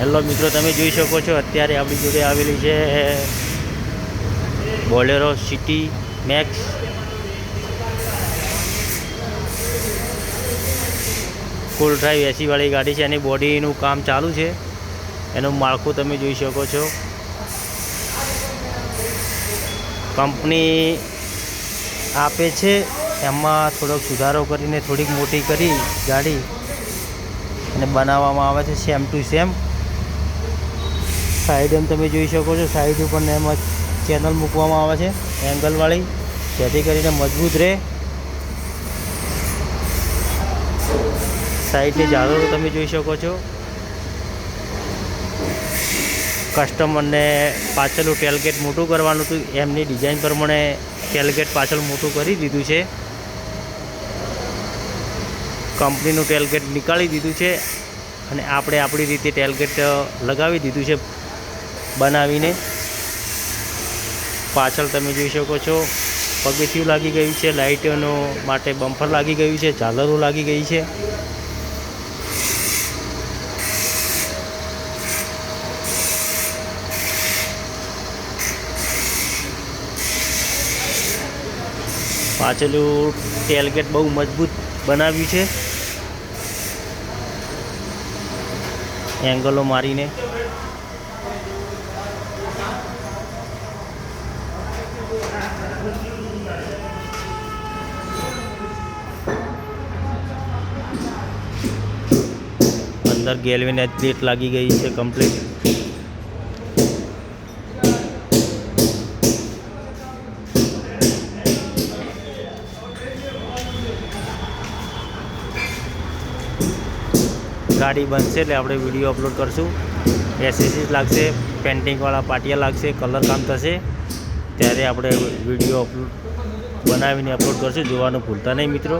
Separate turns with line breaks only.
Hello મિત્રો, તમે જોઈ શકો છો, અત્યારે આપણી જોડે આવેલી છે Bolero city max full drive એસીવાળી ગાડી છે એની બોડીનું કામ ચાલુ છે. એનું માળખું તમે જોઈ શકો છો. કંપની આપે છે, એમાં થોડોક સુધારો કરીને થોડીક મોટી કરી ગાડી. અને બનાવવામાં આવે છે સેમ ટુ સેમ સાઈડ એમ તમે જોઈ શકો છો. સાઈડ ઉપર ને એમાં ચેનલ મૂકવામાં આવે છે. એંગલવાળી જેથી કરીને મજબૂત રહે. સાઈડની ઝાલરો તમે જોઈ શકો છો. કસ્ટમરને પાછળનું ટેલગેટ મોટું કરવાનું હતું. એમની ડિઝાઇન પ્રમાણે ટેલગેટ પાછળ મોટું કરી દીધું છે. કંપનીનું ટેલગેટ નીકાળી દીધું છે. અને આપણે આપણી રીતે ટેલગેટ લગાવી દીધું છે. બનાવીને પાછળ તમે જોઈ શકો છો, પગથિયું લાગી ગયું છે લાઇટોનો માટે બમ્ફર લાગી ગયું છે, ઝાલરો લાગી ગઈ છે. પાછળનું ટેલગેટ બહુ મજબૂત બનાવ્યું છે. એંગલો મારીને અંદર ગેલવેન પ્લેટ લાગી ગઈ છે કમ્પ્લીટ ગાડી બનશે એટલે આપણે વીડિયો અપલોડ કરશું. એસેસીસ લાગશે પેન્ટિંગવાળા પાટિયા લાગશે કલર કામ થશે. ત્યારે આપણે વીડિયો અપલોડ બનાવીને અપલોડ કરશું. જોવાનું ભૂલતા નહીં મિત્રો.